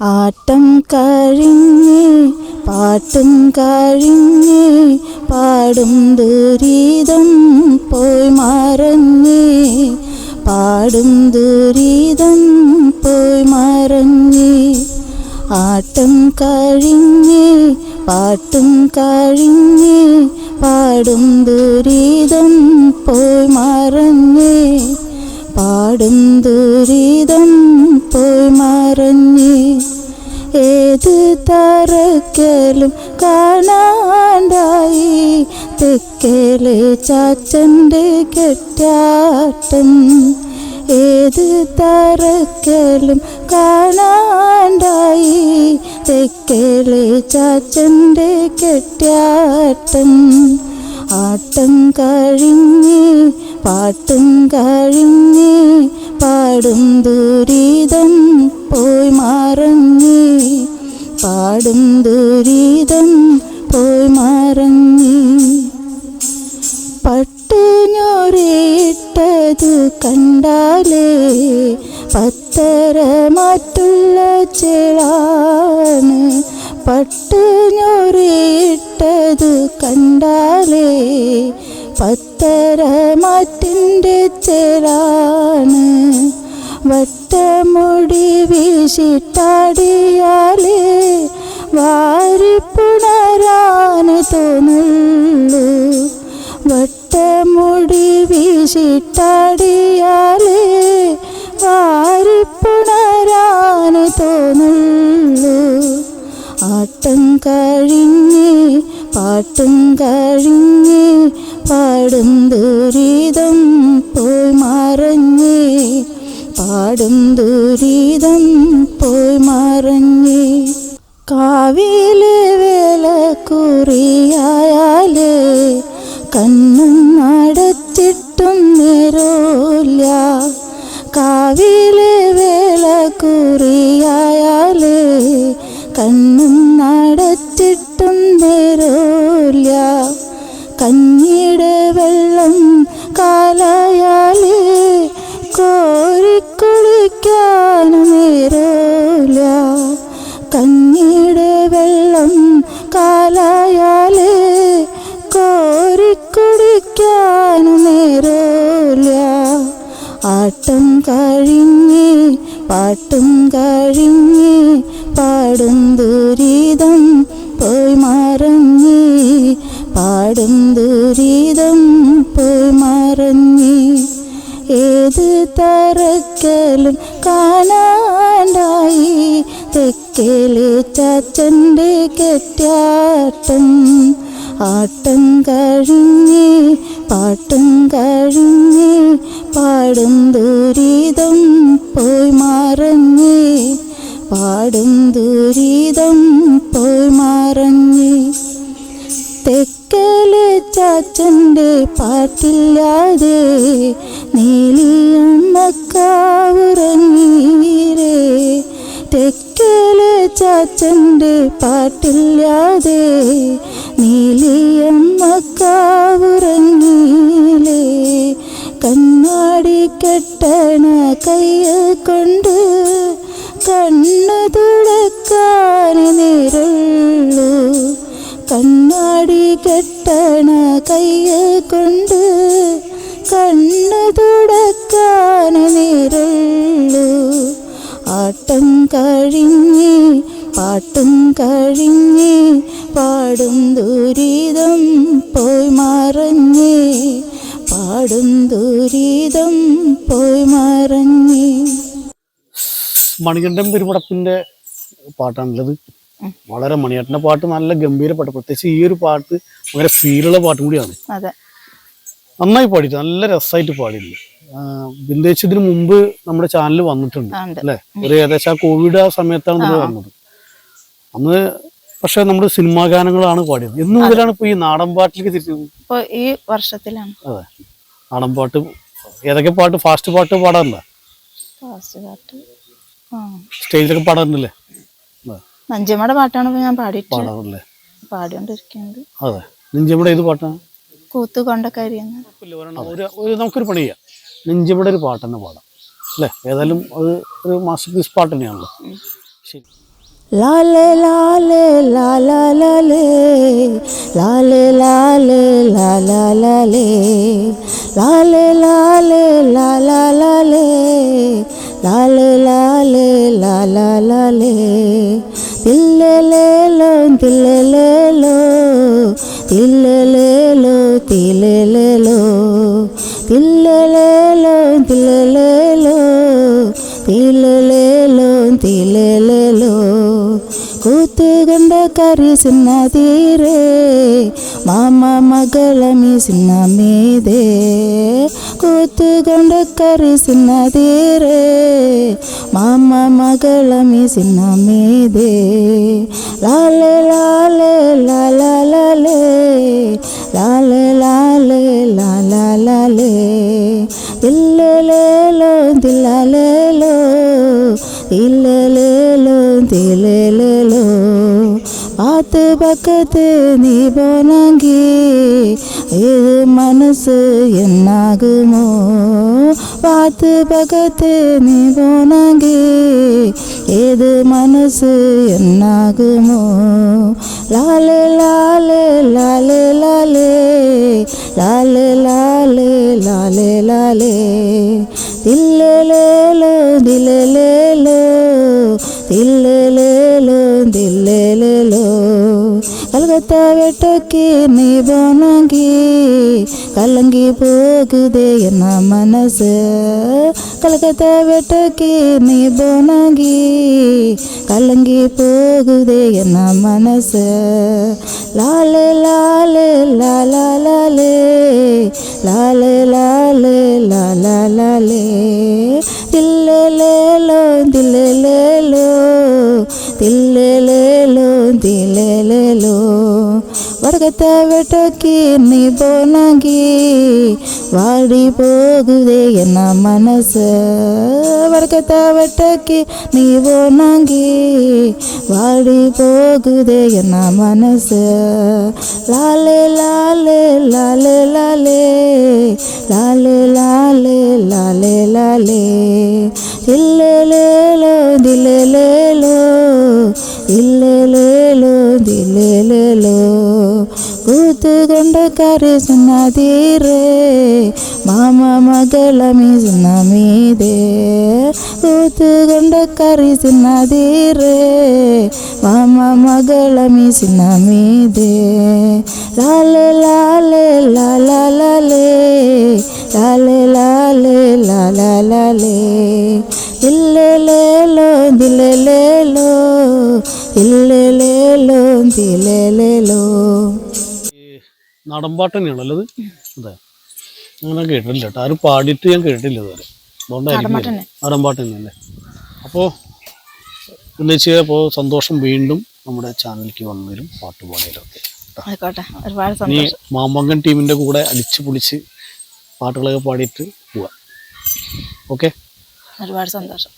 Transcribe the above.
ആട്ടം കഴിഞ്ഞ് പാട്ടും കഴിഞ്ഞ് പാടും ദുരിതം പോയി മറഞ്ഞ് പാടും ദുരിതം പോയി മറഞ്ഞ്. ആട്ടം കഴിഞ്ഞ് പാട്ടും കഴിഞ്ഞ് പാടും ദുരിതം പോയി മറഞ്ഞ് പാടും ദുരിതം തറക്കലും കാണാണ്ടായി. തെക്കലെ ചാച്ചന്റെ കെട്ടാട്ടം. ഏത് തറക്കലും കാണാണ്ടായി. തെക്കലെ ചാച്ചന്റെ കെട്ടാട്ടം. ആട്ടം കഴിഞ്ഞ് പാട്ടും കഴിഞ്ഞ് പാടും ദുരിതം പോയി മറഞ്ഞ് പാടും ദുരിതം പോയി മറഞ്ഞ് പട്ടുഞ്ഞൊറിയിട്ടതു കണ്ടാലേ പത്തര മറ്റുള്ള ചെളാണ്. പട്ടുഞ്ഞൊറിയിട്ടതു കണ്ടാലേ പത്തര മാറ്റിന്റെ ചേളാണ്. വട്ടമുടി വീശിട്ടാടിയാലേ വാരിപ്പുണരാന് തോന്നുള്ളൂ. വട്ടമുടി വിശിട്ടടിയാലേ വാരിപ്പുണരാന് തോന്നുള്ളൂ. ആട്ടം കഴിഞ്ഞ് പാട്ടും കഴിഞ്ഞ് പാടും ദുരിതം പോയി മറഞ്ഞ് പാടും ദുരിതം പോയി മറഞ്ഞ്. കാവിൽ വേല കുറിയായാലേ കഴിഞ്ഞ് പാട്ടും കഴിഞ്ഞ് പാടും ദുരിതം പോയി മറഞ്ഞ് പാടും ദുരിതം പോയി മറഞ്ഞ്. ഏത് തറക്കലും കാണാണ്ടായി തെക്കേലെ ചാച്ചന്റെ കെട്ടാട്ടം ആട്ടം കഴിഞ്ഞ് പാട്ടും കഴിഞ്ഞ് പാടും ദുരിതം പോയി മറഞ്ഞ്. പാടും ദുരിതം പോയി മറഞ്ഞ്. തെക്കലെ ചാച്ചന്റെ പാട്ടില്ലാതെ നീലിയമ്മക്കാവുറങ്ങീരേ തെക്കലെ ചാച്ചന്റെ പാട്ടില്ലാതെ കെട്ടണ കയ്യ കൊണ്ട് കണ്ണു തുടക്കാൻ നിരുള്ളു. കണ്ണാടി കെട്ടണ കയ്യ കൊണ്ട് കണ്ണു തുടക്കാൻ നിരുള്ളു. ആട്ടം കഴിഞ്ഞ് പാട്ടും കഴിഞ്ഞ് പാടും മണികണ്ഠൻ പെരുമടപ്പിന്റെ പാട്ടാണുള്ളത്. വളരെ മണിയേട്ടന്റെ പാട്ട് നല്ല ഗംഭീര പാട്ട് പ്രത്യേകിച്ച് ഈ ഒരു പാട്ട് വളരെ ഫീലുള്ള പാട്ടും കൂടിയാണ്. നന്നായി പാടിയിട്ട് നല്ല രസമായിട്ട് പാടിയിട്ടുണ്ട്. ബിന്ദേച്ച് ഇതിന് മുമ്പ് നമ്മുടെ ചാനൽ വന്നിട്ടുണ്ട്. അല്ലെ? ഒരു ഏകദേശം ആ കോവിഡ് ആ സമയത്താണ് നമ്മൾ വന്നത്. അന്ന് പക്ഷെ നമ്മുടെ സിനിമാ ഗാനങ്ങളാണ് പാടിയത്. എന്ന് മുതലാണ് ഇപ്പൊ ഈ നാടൻ പാട്ടിലേക്ക് തിരിച്ചു ഈ വർഷത്തിലാണ്. അതെ. നാടൻ പാട്ട് ഏതൊക്കെ പാട്ട് ഫാസ്റ്റ് പാട്ട് പാടാറില്ല? ഫാസ്റ്റ് പാട്ട് സ്റ്റേജിലൊക്കെ പാടാറുണ്ടല്ലേ? നഞ്ചമ്മയുടെ പാട്ടാണ് ഇപ്പൊ ഞാൻ പാടിയിട്ടുള്ളത്. പാടിക്കൊണ്ടിരിക്കുന്നത് അതെ. നെഞ്ചമ്മയുടെ ഏത് പാട്ടാണ് കൂത്ത് കൊണ്ടക്കരിയെന്ന് ഒരു ഒരു നമുക്കൊരു പണി ചെയ്യാം. നെഞ്ചമ്മയുടെ ഒരു പാട്ട് തന്നെ പാടാം. അല്ലേ? ഏതായാലും അത് ഒരു മാസ്റ്റർ പീസ് പാട്ട് തന്നെയാണല്ലോ. ശരി. ലാലേ ലാലേ ലാലാ ലാലേ ലാലേ ലാലേ ലാലാ ലാലേ ലാലേ ലാലേ ലാലാ ലാലേ லாலே லாலே லாலா லாலே. தில்லலேலோ தில்லலேலோ. தில்லலேலோ தில்லலேலோ. కరి సిన్న తీరే మామ మగళ మీ సిన్న మీదే కూతుగొండ కరి సిన్న తీరే మామ మగళ మీ సిన్న మీదే లాలే లాలే లాలా లాలే లాలే లాలే లాలా లాలే దిల్లేలో దిల్లాలేలో ఇల్లే പാത്ത് പക്കത്ത് നീ പോണെങ്കിൽ ഏത് മനസ്സ് എന്നാകുമോ പാത്ത് പക്കത്ത് നീ പോണെങ്കിൽ ഏത് മനസ്സ് എന്നാകുമോ ലാലേ ലാലേ ലാലേ ലാലേ ലാലേ ലാലേ ലാലേ ലാലേ ദില്ലേലേലോ ദില്ലേലേലോ ദില്ലേലേലോ ദില്ലേലേലോ விட்டக்கே நீ போனங்கி கலங்கி போகுதே என்ன மனசு? கலக்கத்தை விட்டக்கே நீ போனங்கி கலங்கி போகுதே என்ன மனசு? லாலு லாலு லாலா லாலே லாலு லாலு. லாலா லாலே தில்லேலோ தில்லேலோ தில்லேலே വർഗത്ത വെട്ടക്ക് നീ പോണെങ്കിൽ വാടി പോകുതേ എന്ന മനസ്സ് വർഗത്ത വെട്ടക്ക് നീ പോണെങ്കിൽ വാടി പോകുതേ എന്ന മനസ്സ് ലാലേ ലാലേ ലാലേ ലാലേ ലാലേ ലാലേ ലാലേ ലാലേ ദില്ലേലേലോ ദില്ലേലേലോ ദില്ലേലേലോ ദില്ലേലേലോ ಕೂತುಕೊಂಡ ಕರೆಸು ನದಿರೇ ಮಾಮ ಮಗಳ ಮೀಸು ನಮೀದೆ ಕೂತುಕೊಂಡ ಕರೆಸು ನದಿರೇ ಮಾಮ ಮಗಳ ಮೀಸು ನಮೀದೆ ಲಾಲೆ ಲಾಲೆ ಲಾಲ ಲಾಲೆ ಲಾಲೆ ಲಾಲೆ ಲಾಲ ಲಾಲೆ ಇಲ್ಲೆಲೇಲೋ ದಿಲ್ಲೆಲೇಲೋ ಇಲ್ಲೆಲೇಲೋ ದಿಲ್ಲೆಲೇಲೋ നാടൻപാട്ട് തന്നെയാണല്ലോ അത്. അതെ അങ്ങനെ കേട്ടിട്ടില്ല കേട്ടോ. ആരും പാടിയിട്ട് ഞാൻ കേട്ടില്ല ഇതുവരെ. അതുകൊണ്ടായിരിക്കും നടമ്പാട്ട് തന്നെയല്ലേ അപ്പോൾ ഉന്നയിച്ച് അപ്പോൾ സന്തോഷം വീണ്ടും നമ്മുടെ ചാനലിലേക്ക് വന്നതിലും പാട്ട് ഒക്കെ ആയിക്കോട്ടെ. ഒരുപാട് ഇനി സന്തോഷം. മാമങ്കൻ ടീമിന്റെ കൂടെ അടിച്ചു പൊളിച്ച് പാട്ടുകളൊക്കെ പാടിയിട്ട് പോവാം. ഓക്കെ? ഒരുപാട് സന്തോഷം.